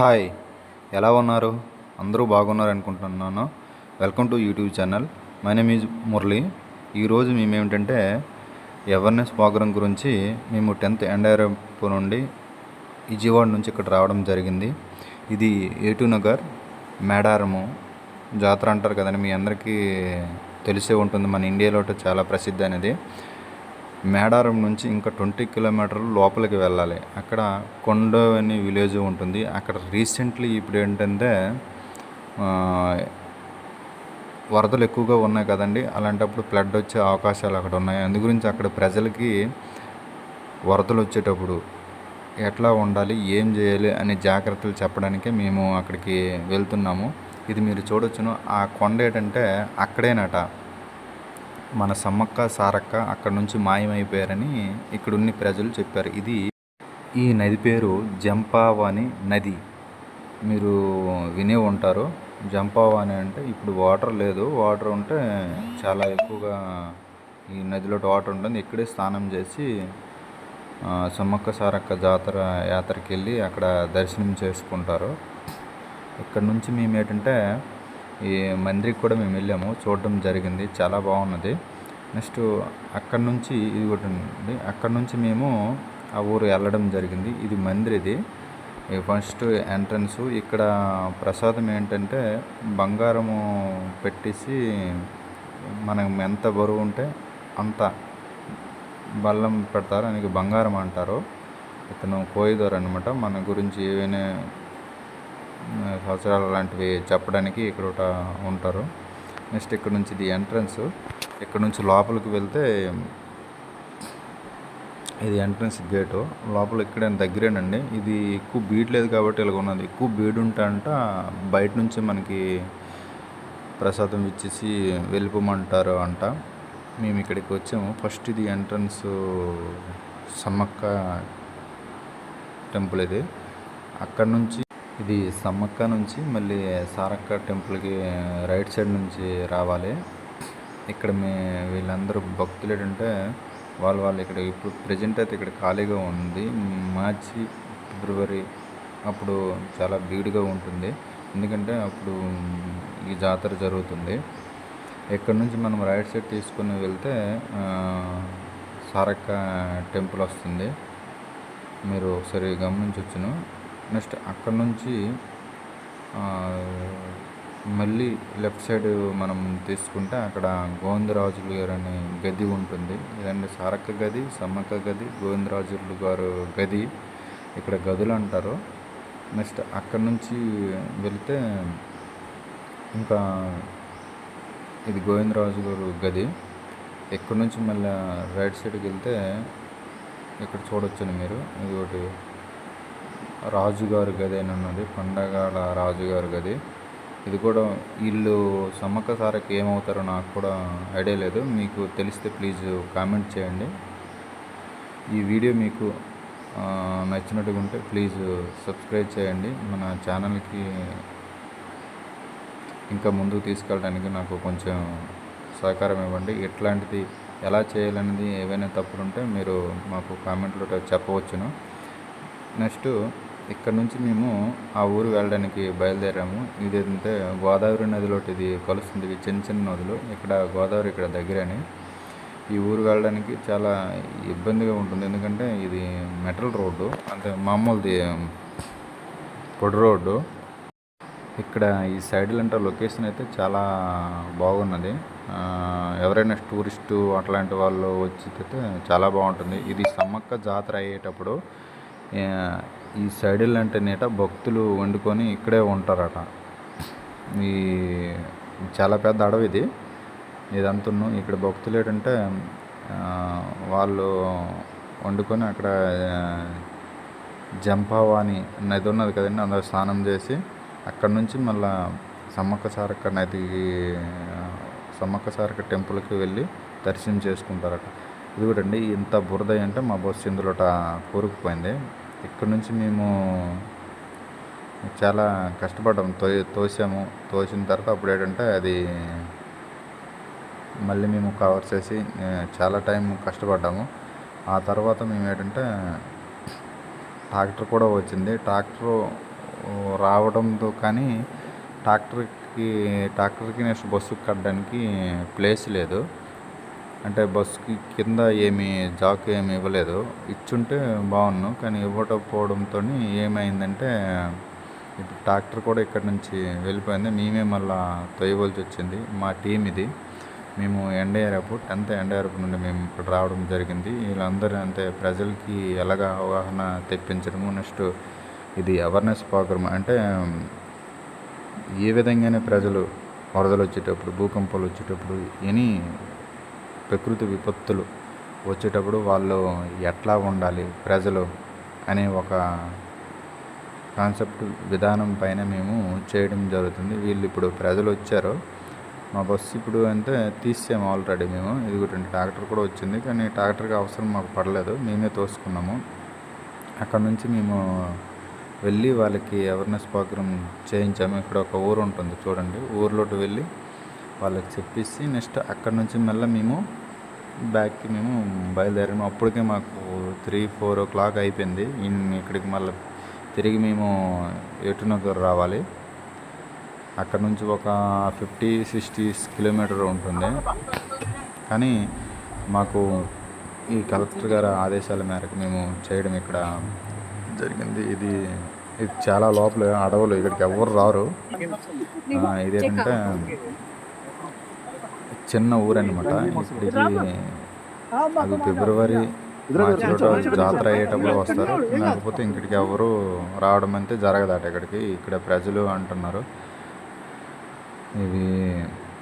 Hi ఎలా ఉన్నారు? అందరూ బాగున్నారు అనుకుంటున్నాను. Welcome to YouTube channel. My name is Murali. ఈరోజు మేము ఏమిటంటే అవేర్నెస్ ప్రోగ్రాం గురించి మేము టెన్త్ ఎన్డీఆర్ఎఫ్ నుండి విజయవాడ నుంచి ఇక్కడ రావడం జరిగింది. ఇది ఏటూ నగర్ మేడారము జాతర అంటారు కదండి మీ అందరికీ తెలిసే ఉంటుంది. మన ఇండియాలో చాలా ప్రసిద్ధి అనేది. మేడారం నుంచి ఇంకా ట్వంటీ కిలోమీటర్లు లోపలికి వెళ్ళాలి. అక్కడ కొండ అనే విలేజ్ ఉంటుంది. అక్కడ రీసెంట్లీ ఇప్పుడు ఏంటంటే వరదలు ఎక్కువగా ఉన్నాయి కదండి. అలాంటప్పుడు ఫ్లడ్ వచ్చే అవకాశాలు అక్కడ ఉన్నాయి. అందు గురించి అక్కడ ప్రజలకి వరదలు వచ్చేటప్పుడు ఎట్లా ఉండాలి ఏం చేయాలి అనే జాగ్రత్తలు చెప్పడానికే మేము అక్కడికి వెళ్తున్నాము. ఇది మీరు చూడొచ్చును. ఆ కొండ ఏంటంటే అక్కడేనట. మన సమ్మక్క సారక్క అక్కడ నుంచి మాయమైపోయారని ఇక్కడున్న ప్రజలు చెప్పారు. ఇది ఈ నది పేరు జంపావాని నది. మీరు వినే ఉంటారు. జంపావాని అంటే ఇప్పుడు వాటర్ లేదు. వాటర్ ఉంటే చాలా ఎక్కువగా ఈ నదిలో వాటర్ ఉంటుంది. ఇక్కడే స్నానం చేసి సమ్మక్క సారక్క జాతర యాత్రకి వెళ్ళి అక్కడ దర్శనం చేసుకుంటారు. ఇక్కడ నుంచి మేము ఏంటంటే ఈ మందిరికి కూడా మేము వెళ్ళాము. చూడడం జరిగింది. చాలా బాగున్నది. నెక్స్ట్ అక్కడ నుంచి ఇది ఒకటి ఉంది అక్కడ నుంచి మేము ఆ ఊరు వెళ్ళడం జరిగింది. ఇది మందిర్ ఇది ఫస్ట్ ఎంట్రన్స్ ఇక్కడ ప్రసాదం ఏంటంటే బంగారము పెట్టేసి మనం ఎంత బరువు ఉంటే అంత బల్లం పెడతారు. ఆయనకి బంగారం అంటారు. ఇతను కోయిదోర్ అనమాట మన గురించి ఏవైనా సంవత్సరాలు లాంటివి చెప్పడానికి ఇక్కడ ఒకట ఉంటారు. నెక్స్ట్ ఇక్కడ నుంచి ఇది ఎంట్రన్స్. ఇక్కడ నుంచి లోపలికి వెళ్తే ఇది ఎంట్రన్స్ గేటు. లోపల ఇక్కడ దగ్గరేనండి. ఇది ఎక్కువ బీడ్ లేదు కాబట్టి ఇలాగ ఉన్నది. ఎక్కువ బీడ్ ఉంటే అంట బయట నుంచి మనకి ప్రసాదం ఇచ్చేసి వెళ్ళిపోమంటారు అంట. మేము ఇక్కడికి వచ్చాము. ఫస్ట్ ఇది ఎంట్రన్స్ సమ్మక్క టెంపుల్ ఇది. అక్కడ నుంచి ఇది సమ్మక్క నుంచి మళ్ళీ సారక్క టెంపుల్కి రైట్ సైడ్ నుంచి రావాలి. ఇక్కడ మే వీళ్ళందరూ భక్తులు ఏంటంటే వాళ్ళు వాళ్ళు ఇక్కడ ఇప్పుడు ప్రజెంట్ అయితే ఇక్కడ ఖాళీగా ఉంది. మార్చి ఫిబ్రవరి అప్పుడు చాలా బీడుగా ఉంటుంది. ఎందుకంటే అప్పుడు ఈ జాతర జరుగుతుంది. ఇక్కడ నుంచి మనం రైట్ సైడ్ తీసుకుని వెళ్తే సారక్క టెంపుల్ వస్తుంది. మీరు ఒకసారి గమనించవచ్చును నెక్స్ట్ అక్కడ నుంచి మళ్ళీ లెఫ్ట్ సైడ్ మనం తీసుకుంటే అక్కడ గోవిందరాజులు గారు అనే గది ఉంటుంది. ఇదండి సారక్క గది సమ్మక్క గది గోవిందరాజులు గారు గది. ఇక్కడ గదులు అంటారు. నెక్స్ట్ అక్కడ నుంచి వెళితే ఇంకా ఇది గోవిందరాజు గారు గది. ఇక్కడ నుంచి మళ్ళీ రైట్ సైడ్కి వెళ్తే ఇక్కడ చూడొచ్చండి మీరు. ఇది ఒకటి రాజుగారి గది అని ఉన్నది. పండగల రాజుగారి గది. ఇది కూడా వీళ్ళు సమ్మక్క సారకి ఏమవుతారో నాకు కూడా ఐడియా లేదు. మీకు తెలిస్తే ప్లీజ్ కామెంట్ చేయండి. ఈ వీడియో మీకు నచ్చినట్టుగా ఉంటే ప్లీజ్ సబ్స్క్రైబ్ చేయండి. మన ఛానల్కి ఇంకా ముందుకు తీసుకెళ్ళడానికి నాకు కొంచెం సహకారం ఇవ్వండి. ఎట్లాంటిది ఎలా చేయాలనేది ఏవైనా తప్పులు ఉంటే మీరు మాకు కామెంట్లో చెప్పవచ్చును. నెక్స్ట్ ఇక్కడ నుంచి మేము ఆ ఊరు వెళ్ళడానికి బయలుదేరాము. ఇది ఏంటంటే గోదావరి నదిలోటి ఇది కలుస్తుంది చిన్న చిన్న నదులు. ఇక్కడ గోదావరి ఇక్కడ దగ్గరని. ఈ ఊరు వెళ్ళడానికి చాలా ఇబ్బందిగా ఉంటుంది. ఎందుకంటే ఇది మెటల్ రోడ్డు అంటే మామూలుది పొడి రోడ్డు. ఇక్కడ ఈ సైడ్లు అంటే లొకేషన్ అయితే చాలా బాగున్నది. ఎవరైనా టూరిస్టు అట్లాంటి వాళ్ళు వచ్చితే చాలా బాగుంటుంది. ఇది సమ్మక్క జాతర అయ్యేటప్పుడు ఈ సైడిల్ అంటే నేట భక్తులు వండుకొని ఇక్కడే ఉంటారట. ఈ చాలా పెద్ద అడవి ఇది. ఇదంతున్నాం ఇక్కడ భక్తులు ఏంటంటే వాళ్ళు వండుకొని అక్కడ జంపావాణి నది ఉన్నది కదండి అందులో స్నానం చేసి అక్కడ నుంచి మళ్ళా సమ్మక్క సారక్క నదికి సమ్మక్క సారక్క టెంపుల్కి వెళ్ళి దర్శనం చేసుకుంటారట. ఇది కూడా అండి ఇంత బురద అంటే మా బస్సు ఇందులోట కూరుకుపోయింది. ఇక్కడ నుంచి మేము చాలా కష్టపడ్డాము తో తోసాము. తోసిన తర్వాత అప్పుడు ఏంటంటే అది మళ్ళీ మేము కవర్ చేసి చాలా టైం కష్టపడ్డాము. ఆ తర్వాత మేము ఏంటంటే ట్రాక్టర్ కూడా వచ్చింది. ట్రాక్టర్ రావడంతో కానీ ట్రాక్టర్కి ట్రాక్టర్కి నెక్స్ట్ బస్సుకి కట్టడానికి ప్లేస్ లేదు. అంటే బస్సుకి కింద ఏమి జాక్ ఏమి ఇవ్వలేదు. ఇచ్చుంటే బాగున్ను కానీ ఇవ్వకపోవడంతో ఏమైందంటే ఇప్పుడు ట్రాక్టర్ కూడా ఇక్కడ నుంచి వెళ్ళిపోయింది. మేమే మళ్ళా తొయ్యవలసి వచ్చింది. మా టీం ఇది. మేము ఎన్డీఆర్ఎఫ్ టెన్త్ ఎన్డీఆర్ఎఫ్ నుండి మేము ఇక్కడ రావడం జరిగింది. వీళ్ళందరూ అంటే ప్రజలకి ఎలాగ అవగాహన తెప్పించడము నెక్స్ట్ ఇది అవేర్నెస్ ప్రోగ్రామ్ అంటే ఏ విధంగానే ప్రజలు వరదలు వచ్చేటప్పుడు భూకంపాలు వచ్చేటప్పుడు ఎనీ ప్రకృతి విపత్తులు వచ్చేటప్పుడు వాళ్ళు ఎట్లా ఉండాలి ప్రజలు అనే ఒక కాన్సెప్ట్ విధానం పైన మేము చేయడం జరుగుతుంది. వీళ్ళు ఇప్పుడు ప్రజలు వచ్చారు. మా బస్సు ఇప్పుడు అంటే తీసాము ఆల్రెడీ మేము. ఇదిగోటండి ట్రాక్టర్ కూడా వచ్చింది. కానీ ట్రాక్టర్కి అవసరం మాకు పడలేదు. మేమే తోసుకున్నాము. అక్కడ నుంచి మేము వెళ్ళి వాళ్ళకి అవేర్నెస్ ప్రోగ్రామ్ చేయించాము. ఇక్కడ ఒక ఊరు ఉంటుంది చూడండి. ఊర్లోకి వెళ్ళి వాళ్ళకి చెప్పేసి నెక్స్ట్ అక్కడ నుంచి మళ్ళీ మేము బ్యాక్కి మేము బయలుదేరాము. అప్పటికే మాకు త్రీ ఫోర్ ఓ క్లాక్ అయిపోయింది. ఇక్కడికి మళ్ళీ తిరిగి మేము ఎటునగర్ రావాలి. అక్కడ నుంచి ఒక ఫిఫ్టీ సిక్స్టీ కిలోమీటర్ ఉంటుంది. కానీ మాకు ఈ కలెక్టర్ గారి ఆదేశాల మేరకు మేము చేయడం ఇక్కడ జరిగింది. ఇది ఇది చాలా లోపల అడవులు. ఇక్కడికి ఎవరు రారు. ఇదేంటంటే చిన్న ఊరు అనమాట అది ఫిబ్రవరి మార్చిలో జాతర అయ్యేటప్పుడు వస్తారు. లేకపోతే ఇక్కడికి ఎవరు రావడం అంతే జరగదట ఇక్కడికి. ఇక్కడ ప్రజలు అంటున్నారు. ఇది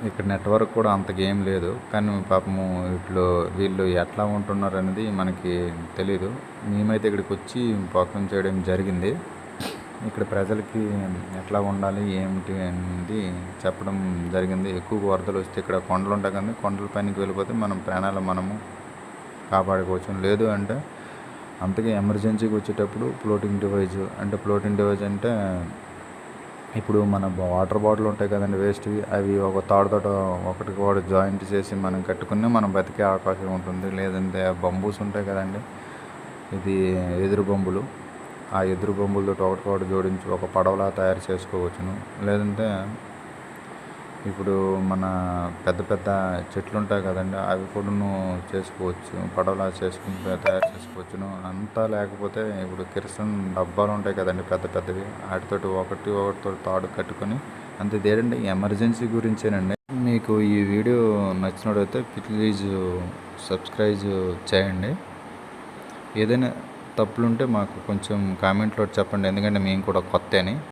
ఇక్కడ నెట్వర్క్ కూడా అంత గేమ్ లేదు. కానీ పాపము ఇట్లో వీళ్ళు ఎట్లా ఉంటున్నారు అనేది మనకి తెలీదు. మేమైతే ఇక్కడికి వచ్చి పక్కన చేయడం జరిగింది. ఇక్కడ ప్రజలకి ఎట్లా ఉండాలి ఏమిటి అనేది చెప్పడం జరిగింది. ఎక్కువ వరదలు వస్తే ఇక్కడ కొండలు ఉంటాయి కానీ కొండల పైనకి వెళ్ళిపోతే మనం ప్రాణాలు మనము కాపాడుకోవచ్చు. లేదు అంటే అంతగా ఎమర్జెన్సీకి వచ్చేటప్పుడు ఫ్లోటింగ్ డివైజ్ అంటే ఫ్లోటింగ్ డివైజ్ అంటే ఇప్పుడు మన వాటర్ బాటిల్ ఉంటాయి కదండి వేస్ట్వి అవి ఒక తాడుతోట ఒకటికి ఒకటి జాయింట్ చేసి మనం కట్టుకుని మనం బతికే అవకాశం ఉంటుంది. లేదంటే బంబూస్ ఉంటాయి కదండి ఇది ఎదురు బొంబులు. ఆ ఎదురు బొంబులతో ఒకటికొకటి జోడించి ఒక పడవలా తయారు చేసుకోవచ్చును. లేదంటే ఇప్పుడు మన పెద్ద పెద్ద చెట్లు ఉంటాయి కదండి అవి కూడాను చేసుకోవచ్చు పడవలా చేసుకుంటే తయారు చేసుకోవచ్చును. అంతా లేకపోతే ఇప్పుడు కిరసన్ డబ్బాలు ఉంటాయి కదండి పెద్ద పెద్దవి వాటితోటి ఒకటి ఒకటితో తాడు కట్టుకొని అంతే ఇదేంటంటే ఎమర్జెన్సీ గురించేనండి. మీకు ఈ వీడియో నచ్చినట్టయితే ప్లీజ్ సబ్స్క్రైబ్ చేయండి. ఏదైనా తప్పులుంటే మాకు కొంచెం కామెంట్లో చెప్పండి. ఎందుకంటే మేము కూడా కొత్త అని.